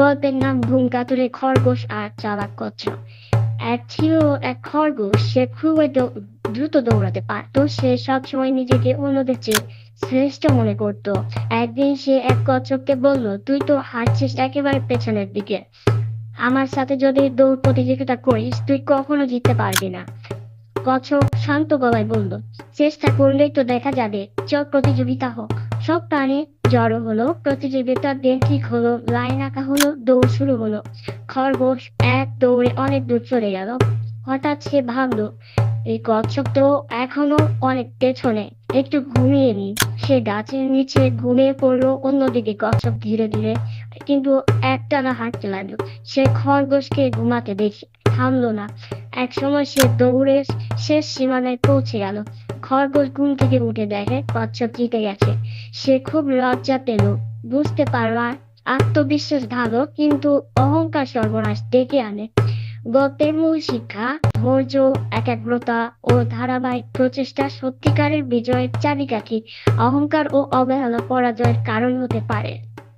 গল্পের নাম ধূমকাতুরে খরগোশ আর চালাক কচ্ছপ এক ছিল এক খরগোশ, সে খুবই দ্রুত দৌড়াতে পারত। সে সবসময় নিজেকে অন্যদের চেয়ে শ্রেষ্ঠ মনে করত। একদিন সে এক কচ্ছপকে বলল, তুই তো হাঁটছিস একেবারে পেছনের দিকে। আমার সাথে যদি দৌড় প্রতিযোগিতা করিস, তুই কখনো জিততে পারবি না। কচ্ছপ শান্ত গলায় বলল, চেষ্টা করলেই তো দেখা যাবে। চল প্রতিযোগিতা হোক। সব প্রাণী জড়ো হলো প্রতিযোগিতার দিন ঠিক হলো, লাইন আঁকা হলো, দৌড় শুরু হলো। খরগোশ এক দৌড়ে অনেক দূর চলে গেল। হঠাৎ সে ভাবলো, এই কচ্ছপ তো এখনও অনেক পেছনে, একটু ঘুমিয়ে নি। সে গাছের নিচে ঘুমিয়ে পড়ল, অন্যদিকে কচ্ছপ ধীরে ধীরে, কিন্তু একটানা হাঁটতে লাগল। সে খরগোশকে ঘুমাতে দেখে, থামলো না। এক সময় সে দৌড়ে শেষ সীমানায় পৌঁছে গেল। খরগোশ ঘুম থেকে উঠে দেখে কচ্ছপ জিতে গেছে। সে খুব লজ্জা পেল। বুঝতে পারল আত্মবিশ্বাস ভালো কিন্তু অহংকার সর্বনাশ ডেকে আনে। গল্পের মূল শিক্ষা, ধৈর্য, একাগ্রতা ও ধারাবাহিক প্রচেষ্টা সত্যিকারের বিজয়ের চাবিকাঠি অহংকার ও অবহেলা পরাজয়ের কারণ হতে পারে।